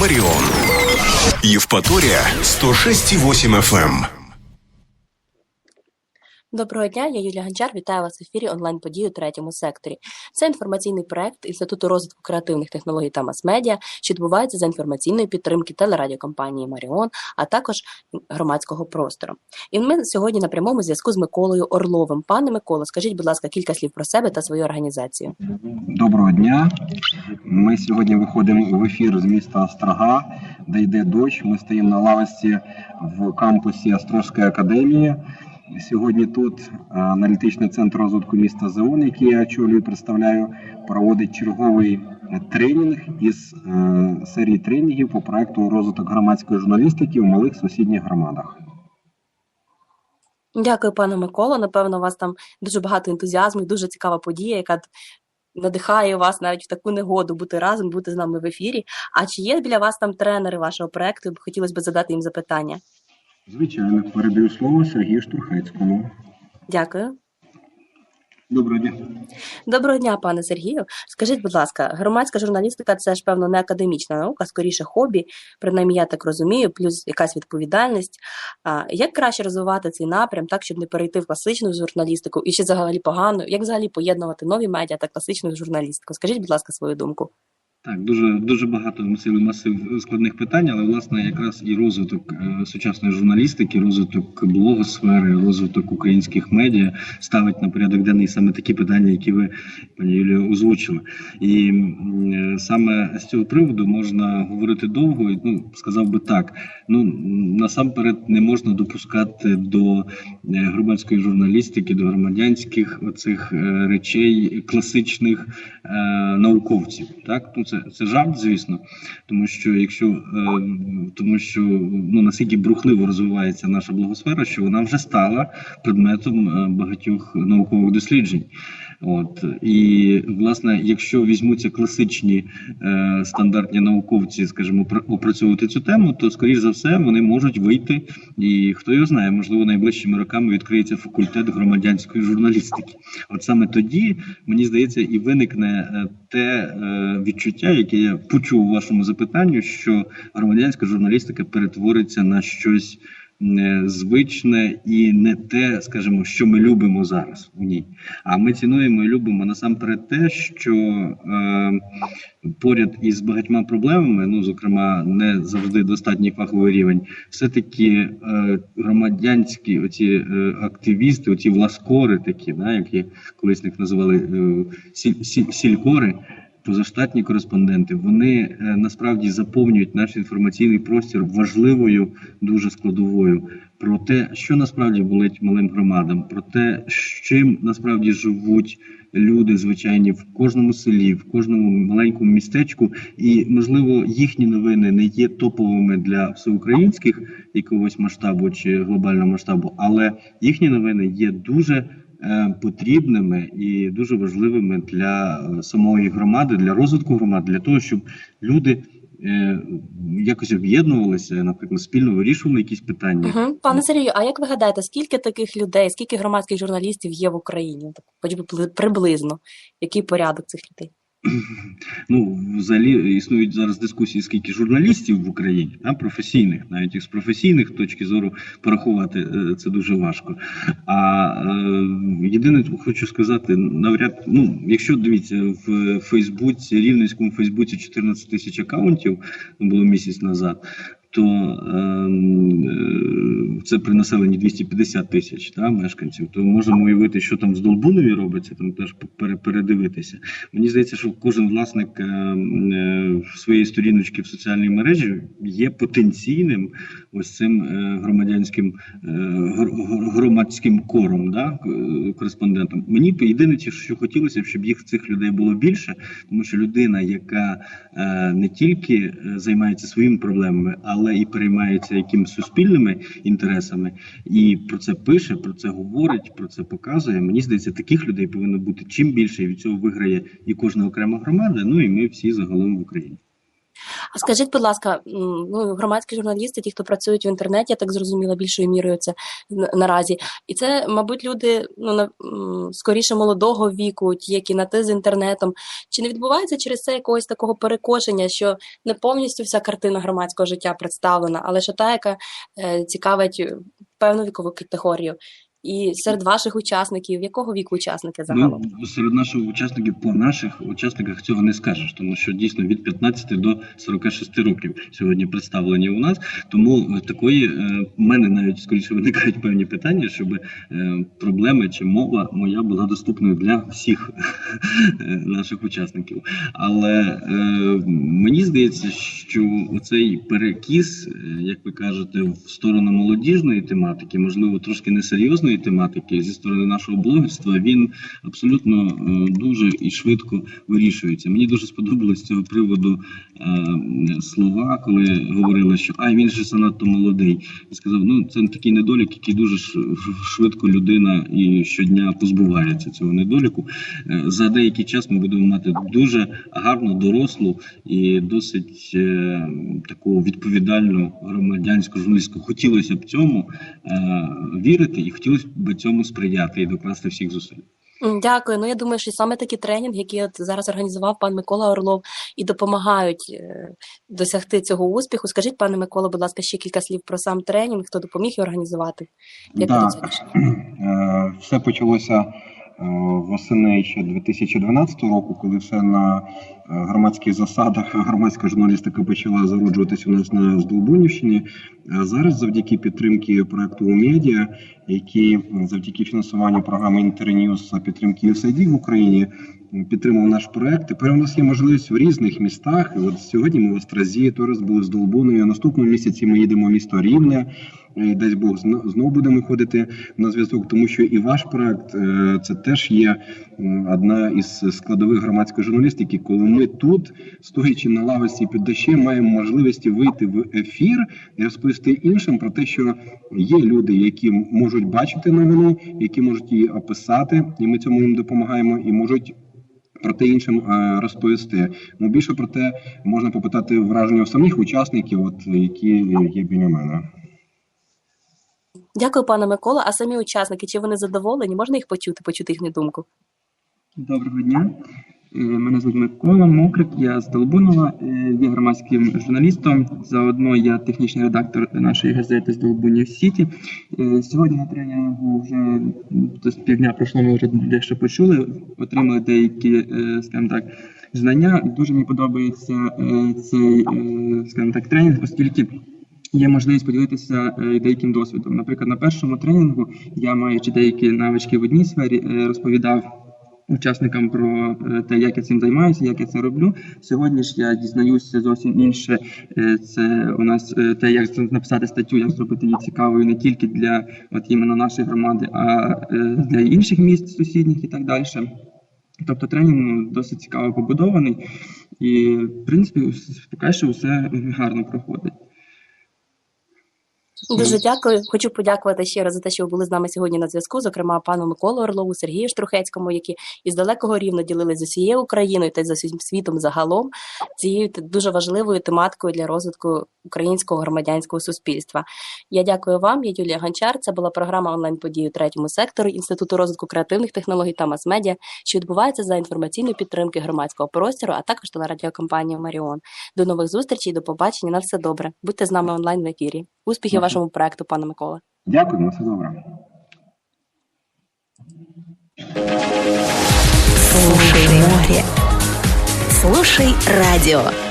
Маріон. Євпаторія 106,8 FM. Доброго дня, я Юлія Гончар. Вітаю вас в ефірі онлайн-події у третьому секторі. Це інформаційний проект Інституту розвитку креативних технологій та мас-медіа, що відбувається за інформаційної підтримки телерадіокомпанії Маріон, а також громадського простору. І ми сьогодні на прямому зв'язку з Миколою Орловим. Пане Миколо, скажіть, будь ласка, кілька слів про себе та свою організацію. Доброго дня. Ми сьогодні виходимо в ефір з міста Острога, де йде дощ. Ми стоїмо на лавості в кампусі Острозької академії. Сьогодні тут е, аналітичний центр розвитку міста ЗОН, який я очолюю, представляю, проводить черговий е, тренінг із е, серії тренінгів по проекту розвиток громадської журналістики в малих сусідніх громадах. Дякую, пане Миколо. Напевно, у вас там дуже багато ентузіазму і дуже цікава подія, яка надихає вас навіть в таку негоду бути разом, бути з нами в ефірі. А чи є біля вас там тренери вашого проекту? Хотілося б задати їм запитання. Звичайно, передаю слово Сергію Штурхецькому. Дякую. Доброго дня. Доброго дня, пане Сергію. Скажіть, будь ласка, громадська журналістика це ж певно не академічна наука, скоріше хобі, принаймні я так розумію, плюс якась відповідальність. А як краще розвивати цей напрям, так щоб не перейти в класичну журналістику і ще взагалі погано, як взагалі поєднувати нові медіа та класичну журналістику? Скажіть, будь ласка, свою думку. Так, дуже дуже багато цілий масив складних питань, але власне якраз і розвиток е, сучасної журналістики, розвиток блогосфери, розвиток українських медіа ставить на порядок денний саме такі питання, які ви, пані Юлію, озвучили. І е, саме з цього приводу можна говорити довго. Ну сказав би так. Ну насамперед не можна допускати до е, громадської журналістики, до громадянських оцих речей класичних е, науковців. Так, ну це, це жарт, звісно, тому що якщо е, тому, що ну наскільки брухливо розвивається наша благосфера, що вона вже стала предметом е, багатьох наукових досліджень. От і власне, якщо візьмуться класичні е, стандартні науковці, скажімо, опрацьовувати цю тему, то скоріш за все вони можуть вийти, і хто його знає, можливо, найближчими роками відкриється факультет громадянської журналістики. От саме тоді мені здається, і виникне те відчуття, яке я почув у вашому запитанню, що громадянська журналістика перетвориться на щось е, звичне і не те, скажімо, що ми любимо зараз в ній. А ми цінуємо і любимо насамперед те, що е, поряд із багатьма проблемами, ну зокрема, не завжди достатній фаховий рівень, все-таки е, громадянські оці е, активісти, оці власкори, такі, да, які колись їх називали е, сіль, сіль, сількори. Позаштатні кореспонденти вони е, насправді заповнюють наш інформаційний простір важливою дуже складовою. Про те, що насправді болить малим громадам, про те, з чим насправді живуть люди звичайні в кожному селі, в кожному маленькому містечку, і можливо їхні новини не є топовими для всеукраїнських якогось масштабу чи глобального масштабу, але їхні новини є дуже потрібними і дуже важливими для е, самої громади, для розвитку громади, для того, щоб люди е, якось об'єднувалися, наприклад, спільно вирішували якісь питання. Угу. Пане Сергію, а як ви гадаєте, скільки таких людей, скільки громадських журналістів є в Україні? Так, хоч би приблизно, який порядок цих людей? Ну, взагалі існують зараз дискусії, скільки журналістів в Україні, а професійних, навіть із професійних точки зору порахувати е, це дуже важко. А е, єдине хочу сказати, навряд, ну, якщо дивіться в Фейсбуці, рівненському Фейсбуці 14 тисяч акаунтів було місяць назад. То ем, е, це при населенні 250 тисяч да, мешканців, то можемо уявити, що там в Здолбунові робиться, там теж пере- передивитися. Мені здається, що кожен власник е, е, своєї сторіночки в соціальній мережі є потенційним ось цим е, громадянським гр- гр- громадським кором, да, кореспондентом. Мені єдине, що хотілося б, щоб їх цих людей було більше, тому що людина, яка не тільки займається своїми проблемами, але і переймається якимись суспільними інтересами, і про це пише, про це говорить, про це показує. Мені здається, таких людей повинно бути чим більше, і від цього виграє і кожна окрема громада. Ну і ми всі загалом в Україні. А скажіть, будь ласка, ну громадські журналісти, ті, хто працюють в інтернеті, я так зрозуміла, більшою мірою це наразі. І це, мабуть, люди ну на скоріше молодого віку, ті, які на ти з інтернетом. Чи не відбувається через це якогось такого перекошення, що не повністю вся картина громадського життя представлена, але що та, яка е, цікавить певну вікову категорію? І серед ваших учасників, якого віку учасники загалом? Ну, серед наших учасників по наших учасниках цього не скажеш, тому що дійсно від 15 до 46 років сьогодні представлені у нас. Тому е, такої е, в мене навіть скоріше виникають певні питання, щоб е, проблеми чи мова моя була доступною для всіх наших учасників. Але мені здається, що оцей перекіс, як ви кажете, в сторону молодіжної тематики, можливо, трошки несерйозної тематики зі сторони нашого блогерства, він абсолютно е, дуже і швидко вирішується. Мені дуже сподобалось з цього приводу е, слова, коли говорили, що а він же занадто молодий. Я сказав, ну це такий недолік, який дуже швидко людина і щодня позбувається цього недоліку. Е, За деякий час ми будемо мати дуже гарну, дорослу і досить таку відповідальну громадянську журналістку. Хотілося б цьому вірити і хотілося б цьому сприяти і докласти всіх зусиль. Дякую. Ну я думаю, що саме такі тренінги, які от зараз організував пан Микола Орлов, і допомагають е, досягти цього успіху. Скажіть, пане Микола, будь ласка, ще кілька слів про сам тренінг, хто допоміг його організувати? Як цього? Е, Все почалося е, восени ще 2012 року, коли все на громадських засадах громадська журналістика почала зароджуватися у нас на Здолбунівщині. А зараз, завдяки підтримки проекту «Медіа», який завдяки фінансуванню програми «Інтерньюз» підтримки USAID в Україні підтримав наш проект. Тепер у нас є можливість в різних містах. І от сьогодні ми в Острозі, Торис були з Долбуною. Наступному місяці ми їдемо в місто Рівне. Е, Дасть Бог знову будемо ходити на зв'язок, тому що і ваш проект е, це теж є одна із складових громадської журналістики, коли тут, стоячи на лавочці під дощем, маємо можливості вийти в ефір і розповісти іншим про те, що є люди, які можуть бачити новину, які можуть її описати, і ми цьому їм допомагаємо, і можуть. Про те іншим е, розповісти. Ну більше про те можна попитати враження у самих учасників, от які є біля мене. Дякую, пане Микола. А самі учасники, чи вони задоволені? Можна їх почути, почути їхню думку? Доброго дня. Е, Мене звуть Микола Мокрик, я з Долбунова, е, є громадським журналістом. Заодно я технічний редактор нашої газети з Долбунів Сіті. Е, Сьогодні на тренінгу вже десь півдня пройшло, ми вже дещо почули, отримали деякі, скажімо так, знання. Дуже мені подобається цей, скажімо так, тренінг, оскільки. Є можливість поділитися деяким досвідом. Наприклад, на першому тренінгу я, маючи деякі навички в одній сфері, розповідав учасникам про е, те, як я цим займаюся, як я це роблю. Сьогодні ж я дізнаюся зовсім інше. Е, Це у нас е, те, як написати статтю, як зробити її цікавою не тільки для от іменно нашої громади, а для інших міст сусідніх і так далі. Тобто тренінг ну, досить цікаво побудований, і в принципі, поки що все гарно проходить. Дуже дякую. Хочу подякувати ще раз за те, що ви були з нами сьогодні на зв'язку. Зокрема, пану Миколу Орлову, Сергію Штрухецькому, які із далекого рівно ділилися з усією Україною та й з усім світом загалом цією дуже важливою тематикою для розвитку українського громадянського суспільства. Я дякую вам. Я Юлія Гончар. Це була програма онлайн події у третьому секторі Інституту розвитку креативних технологій та мас-медіа, що відбувається за інформаційної підтримки громадського простору, а також телерадіокомпанії Маріон. До нових зустрічей, до побачення. На все добре. Будьте з нами онлайн в ефірі. Успіхів Дякую. Вашому проекту, пане Микола. Дякую, на все добре. Слушай море. Слушай радио.